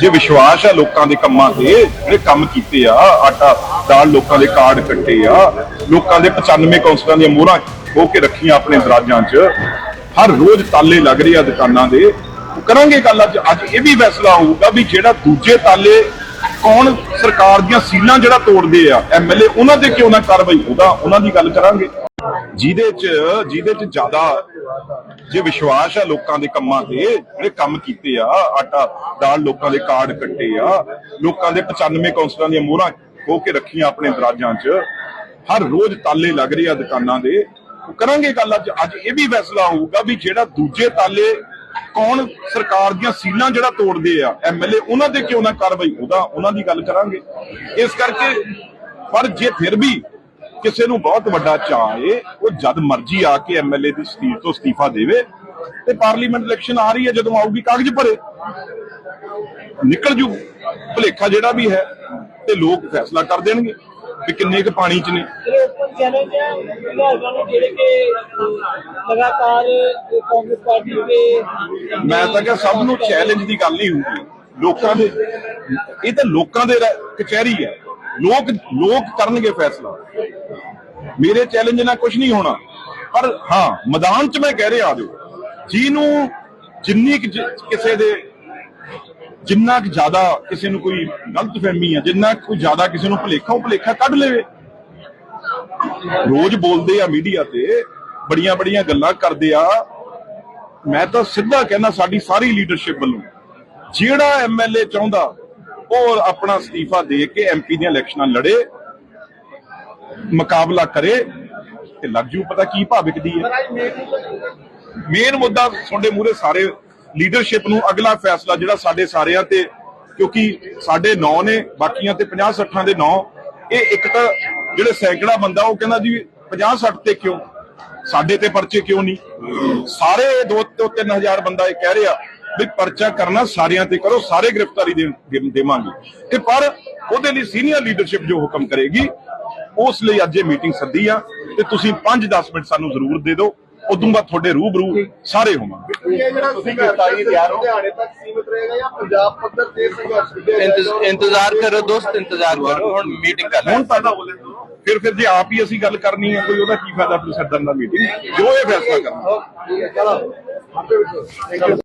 ਜੇ ਵਿਸ਼ਵਾਸ ਆ ਲੋਕਾਂ ਦੇ ਕੰਮਾਂ ਤੇ, ਜਿਹੜੇ ਕੰਮ ਕੀਤੇ ਆ, ਆਟਾ ਦਾਲ ਲੋਕਾਂ ਦੇ ਕਾਰਡ ਕੱਟੇ ਆ, ਲੋਕਾਂ ਦੇ 95 ਕੌਂਸਲਰਾਂ ਦੀਆਂ ਮੋਹਰਾਂ ਹੋ ਕੇ ਰੱਖੀਆਂ ਆਪਣੇ ਦਰਾਜਾਂ 'ਚ, ਹਰ ਰੋਜ਼ ਤਾਲੇ ਲੱਗ ਰਹੇ ਆ ਦੁਕਾਨਾਂ ਦੇ। ਕਰਾਂਗੇ ਗੱਲ ਅੱਜ ਅੱਜ ਇਹ ਵੀ ਫੈਸਲਾ ਹੋਊਗਾ ਵੀ ਜਿਹੜਾ ਦੂਜੇ ਤਾਲੇ ਕੌਣ ਸਰਕਾਰ ਦੀਆਂ ਸੀਲਾਂ ਜਿਹੜਾ ਤੋੜਦੇ ਆ ਐਮਐਲਏ ਉਹਨਾਂ ਤੇ ਕਿਉਂ ਨਾ ਕਾਰਵਾਈ ਉਹਦਾ ਉਹਨਾਂ ਦੀ ਗੱਲ ਕਰਾਂਗੇ। ਜਿਹਦੇ 'ਚ ਜਿਹਦੇ 'ਚ ਜ਼ਿਆਦਾ ਜੇ ਵਿਸ਼ਵਾਸ ਆ ਲੋਕਾਂ ਦੇ ਕੰਮਾਂ ਤੇ, ਜਿਹੜੇ ਕੰਮ ਕੀਤੇ ਆ, ਆਟਾ ਦਾਲ ਲੋਕਾਂ ਦੇ ਕਾਰਡ ਕੱਟੇ ਆ, ਲੋਕਾਂ ਦੇ 95 ਕੌਂਸਲਰਾਂ ਦੀਆਂ ਮੋਹਰਾਂ ਹੋ ਕੇ ਰੱਖੀਆਂ ਆਪਣੇ ਦਰਾਜਾਂ 'ਚ, ਹਰ ਰੋਜ਼ ਤਾਲੇ ਲੱਗ ਰਹੇ ਆ ਦੁਕਾਨਾਂ ਦੇ। ਕਰਾਂਗੇ ਗੱਲ ਅੱਜ ਅੱਜ ਇਹ ਵੀ ਫੈਸਲਾ ਹੋਊਗਾ ਵੀ ਜਿਹੜਾ ਦੂਜੇ ਤਾਲੇ ਕੌਣ ਸਰਕਾਰ ਦੀਆਂ ਸੀਲਾਂ ਜਿਹੜਾ ਤੋੜਦੇ ਆ ਐਮਐਲਏ ਉਹਨਾਂ ਤੇ ਕਿਉਂ ਨਾ ਕਾਰਵਾਈ, ਉਹਦਾ ਉਹਨਾਂ ਦੀ ਗੱਲ ਕਰਾਂਗੇ। ਇਸ ਕਰਕੇ, ਪਰ ਜੇ ਫਿਰ ਵੀ ਕਿਸੇ ਨੂੰ ਬਹੁਤ ਵੱਡਾ ਚਾਅ ਏ ਉਹ ਜਦ ਮਰਜ਼ੀ ਆ ਕੇ ਐਮਐਲਏ ਦੀ ਸੀਟ ਤੋਂ ਅਸਤੀਫਾ ਦੇਵੇ ਤੇ ਪਾਰਲੀਮੈਂਟ ਇਲੈਕਸ਼ਨ ਆ ਰਹੀ ਹੈ ਜਦੋਂ ਆਊਗੀ ਕਾਗਜ਼ ਭਰੇ। ਨਿਕਲ ਜੂ। ਭੁਲੇਖਾ ਜਿਹੜਾ ਵੀ ਹੈ ਤੇ ਲੋਕ ਫੈਸਲਾ ਕਰ ਦੇਣਗੇ ਕਿ ਕਿੰਨੇ ਕੁ ਪਾਣੀ 'ਚ ਨੇ। ਜਿਹੜੇ ਓਪਨ ਚੈਲੰਜ ਹੈ ਵਿਧਾਇਕਾਂ ਨੂੰ ਜਿਹੜੇ ਕਿ ਲਗਾਤਾਰ ਕਾਂਗਰਸ ਪਾਰਟੀ ਦੇ ਮੈਂ ਤਾਂ ਕਿਹਾ ਸਭ ਨੂੰ ਚੈਲੰਜ ਦੀ ਗੱਲ ਨਹੀਂ ਹੁੰਦੀ ਲੋਕਾਂ ਦੇ ਇਹ ਤਾਂ ਲੋਕਾਂ ਦੇ ਕਚਹਿਰੀ ਹੈ। ਲੋਕ ਲੋਕ ਕਰਨਗੇ ਫੈਸਲਾ। ਮੇਰੇ ਚੈਲੰਜ ਨਾਲ ਕੁਝ ਨਹੀਂ ਹੋਣਾ। ਪਰ ਹਾਂ, ਮੈਦਾਨ 'ਚ ਮੈਂ ਕਹਿ ਰਿਹਾ ਆ ਜਿਹਨੂੰ ਜਿੰਨੀ ਕਿਸੇ ਦੇ ਜਿੰਨਾ ਕੁ ਜ਼ਿਆਦਾ ਕਿਸੇ ਨੂੰ ਕੋਈ ਗਲਤਫਹਿਮੀ ਹੈ ਜਿੰਨਾ ਕੋਈ ਜ਼ਿਆਦਾ ਕਿਸੇ ਨੂੰ ਭੁਲੇਖਾ, ਉਹ ਭੁਲੇਖਾ ਕੱਢ ਲਵੇ। ਰੋਜ਼ ਬੋਲਦੇ ਆ ਮੀਡੀਆ ਤੇ ਬੜੀਆਂ ਬੜੀਆਂ ਗੱਲਾਂ ਕਰਦੇ ਆ। ਮੈਂ ਤਾਂ ਸਿੱਧਾ ਕਹਿੰਦਾ ਸਾਡੀ ਸਾਰੀ ਲੀਡਰਸ਼ਿਪ ਵੱਲੋਂ, ਜਿਹੜਾ ਐਮਐਲਏ ਚਾਹੁੰਦਾ, ਉਹ ਆਪਣਾ ਅਸਤੀਫਾ ਦੇ ਕੇ ਐਮਪੀ ਦੀਆਂ ਇਲੈਕਸ਼ਨਾਂ ਲੜੇ। ਮੁਕਾਬਲਾ ਕਰੇ ਤੇ ਲੱਗ ਜੂ, ਪਤਾ ਕੀ ਭਾਅ ਹੈ। ਮੇਨ ਮੁੱਦਾ ਤੁਹਾਡੇ ਮੂਹਰੇ ਸਾਰੇ ਲੀਡਰਸ਼ਿਪ ਨੂੰ ਅਗਲਾ ਫੈਸਲਾ ਜਿਹੜਾ ਸਾਡੇ ਸਾਰਿਆਂ ਤੇ, ਕਿਉਂਕਿ ਸਾਡੇ 9 ਨੇ, ਬਾਕੀਆਂ ਤੇ 50 60 ਦੇ 9 ਇਹ ਇੱਕ ਤਾਂ ਜਿਹੜੇ ਸੈਂਕੜਾ ਬੰਦਾ, ਉਹ ਕਹਿੰਦਾ ਜੀ 50 60 ਤੇ ਕਿਉਂ? ਸਾਡੇ ਤੇ ਪਰਚੇ ਕਿਉਂ ਨਹੀਂ? ਸਾਰੇ 2 ਤੋਂ 3000 ਬੰਦਾ ਇਹ ਕਹਿ ਰਿਹਾ ਵੀ ਪਰਚਾ ਕਰਨਾ ਸਾਰਿਆਂ ਤੇ ਕਰੋ, ਸਾਰੇ ਗ੍ਰਿਫਤਾਰੀ ਦੇਵਾਂਗੇ। ਤੇ ਪਰ ਉਹਦੇ ਲਈ ਸੀਨੀਅਰ ਲੀਡਰਸ਼ਿਪ ਜੋ ਹੁਕਮ ਕਰੇਗੀ ਉਸ ਲਈ ਅੱਜ ਇਹ ਮੀਟਿੰਗ ਸੱਦੀ ਆ ਤੇ ਤੁਸੀਂ 5-10 ਮਿੰਟ ਸਾਨੂੰ ਜ਼ਰੂਰ ਦੇ ਦਿਓ। ਉਦੋਂ ਬਾਅਦ ਤੁਹਾਡੇ ਰੂਬਰੂ ਸਾਰੇ ਹੋਵਾਂਗੇ। ਇਹ ਜਿਹੜਾ ਸੰਘਰਸ਼ ਲੁਧਿਆਣੇ ਤੱਕ ਸੀਮਿਤ ਰਹੇਗਾ ਜਾਂ ਪੰਜਾਬ ਪੱਧਰ ਤੇ ਸੰਘਰਸ਼ ਵਿੱਢਿਆ ਇੰਤਜ਼- ਜਾਏਗਾ? ਇੰਤਜ਼ਾਰ ਕਰੋ ਦੋਸਤ ਇੰਤਜ਼ਾਰ ਕਰੋ। ਹੁਣ ਮੀਟਿੰਗ ਕਰ ਹੁਣ ਫਿਰ ਫਿਰ ਜੇ ਆਪ ਹੀ ਅਸੀਂ ਗੱਲ ਕਰਨੀ ਹੈ ਕੋਈ ਉਹਦਾ ਕੀ ਫਾਇਦਾ ਫਿਰ ਸੱਦਣ ਦਾ ਮੀਟਿੰਗ ਜੋ ਇਹ ਫੈਸਲਾ ਕਰਨਾ।